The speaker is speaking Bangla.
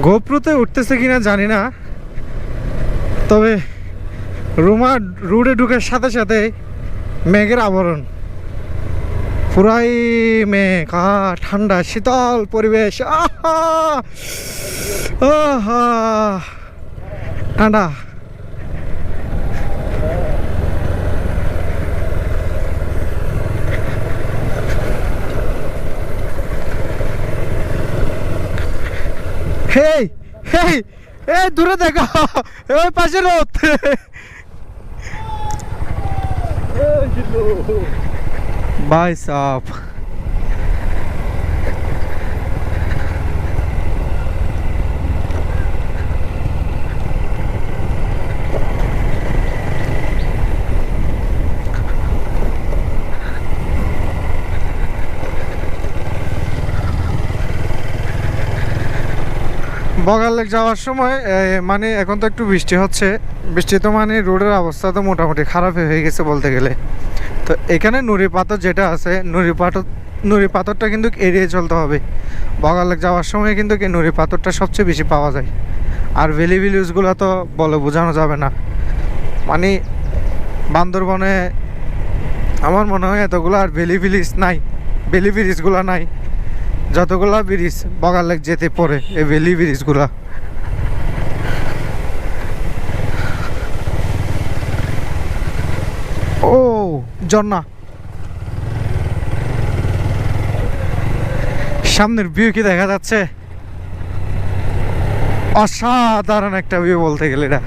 গোপ্রতে উঠতেছে কিনা জানি না তবে রুমা রুডে ঢুকার সাথে সাথে মেঘের আবরণ পুরাই মেঘ আহ, ঠান্ডা শীতল পরিবেশ আহা! আহা! ঠান্ডা হেই হেই এ দূরে দেখো ওই পাশে রোদ ভাই সাপ। বগাল লেক যাওয়ার সময় মানে এখন তো একটু বৃষ্টি হচ্ছে। বৃষ্টি তো মানে রোডের অবস্থা তো মোটামুটি খারাপ হয়ে গেছে বলতে গেলে। তো এখানে নুড়ি পাথর যেটা আছে, নুড়ি পাথর, নুড়ি পাথরটা কিন্তু এড়িয়ে চলতে হবে। বগাল লেক যাওয়ার সময় কিন্তু নুড়ি পাথরটা সবচেয়ে বেশি পাওয়া যায়। আর ভ্যালি ভিলিউজগুলো তো বলে বোঝানো যাবে না। মানে বান্দরবনে আমার মনে হয় এতগুলো আর ভ্যালি ভিলিজ নাই ভ্যালি ব্রিজগুলো নাই। যতগুলা ব্রিজ বগাল লেক যেতে পড়ে এই ভ্যালি ব্রিজগুলা ও, ঝর্ণা। সামনের ভিউ কি দেখা যাচ্ছে? অসাধারণ একটা ভিউ বলতে গেলে এটা।